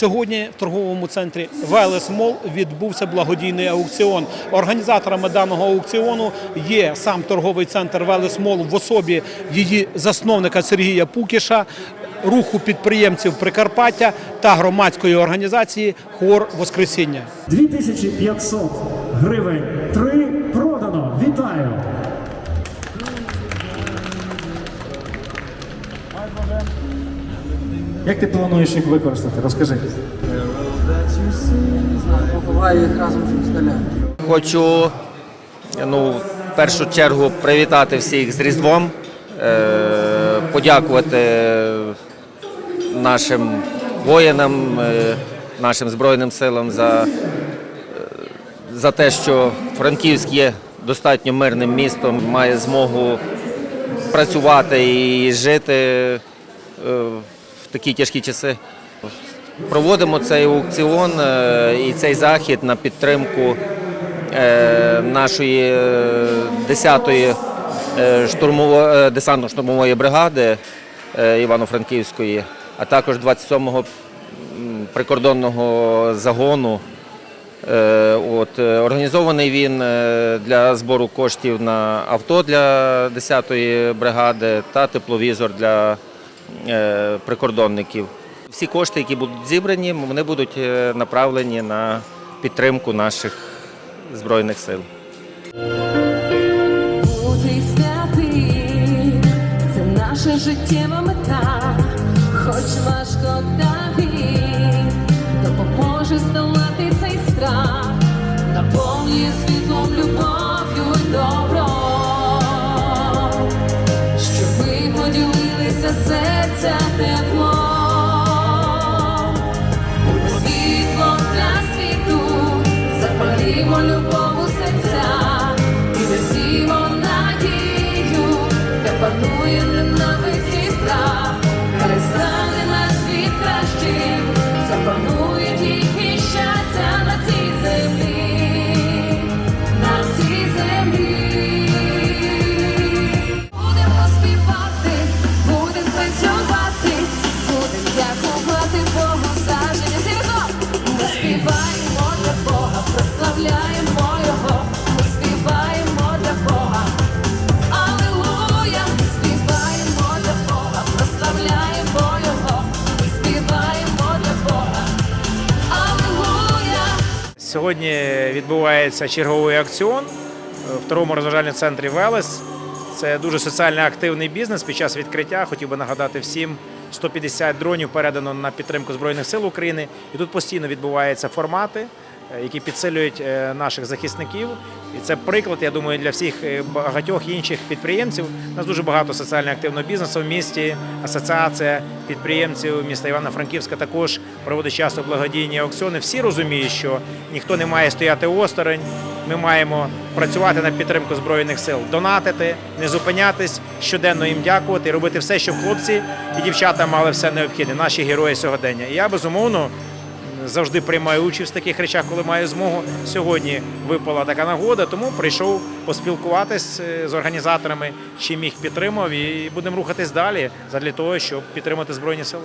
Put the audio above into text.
Сьогодні в торговому центрі Велес Мол відбувся благодійний аукціон. Організаторами даного аукціону є сам торговий центр Велес Мол в особі її засновника Сергія Пукіша, руху підприємців Прикарпаття та громадської організації Хор Воскресіння. 2500 гривень. Три Як ти плануєш їх використати? Розкажи. Поховаю їх разом з москалями. Хочу ну, в першу чергу привітати всіх з Різдвом, е, подякувати нашим воїнам, е, нашим Збройним силам за, е, за те, що Франківськ є достатньо мирним містом, має змогу працювати і жити е, такі тяжкі часи. Проводимо цей аукціон е, і цей захід на підтримку е, нашої 10-ї штурмово- десантно-штурмової бригади е, Івано-Франківської, а також 27-го прикордонного загону. Е, От, е, організований він е, для збору коштів на авто для 10-ї бригади та тепловізор для е, прикордонників. Всі кошти, які будуть зібрані, вони будуть е, направлені на підтримку наших збройних сил. Бути святим це наше життєва wanna walk Сьогодні відбувається черговий акціон в второму розважальному центрі Велес. Це дуже соціально активний бізнес. Під час відкриття хотів би нагадати всім, 150 дронів передано на підтримку Збройних сил України. І тут постійно відбуваються формати, які підсилюють е, наших захисників. І це приклад, я думаю, для всіх е, багатьох інших підприємців. У нас дуже багато соціально активного бізнесу в місті. Асоціація підприємців міста Івано-Франківська також проводить часто благодійні аукціони. Всі розуміють, що ніхто не має стояти осторонь. Ми маємо працювати на підтримку збройних сил, донатити, не зупинятись, щоденно їм дякувати робити все, щоб хлопці і дівчата мали все необхідне, наші герої сьогодення. І я безумовно завжди приймаю участь в таких речах, коли маю змогу. Сьогодні випала така нагода, тому прийшов поспілкуватись е, з організаторами, чим їх підтримав, і будемо рухатись далі задля того, щоб підтримати збройні сили.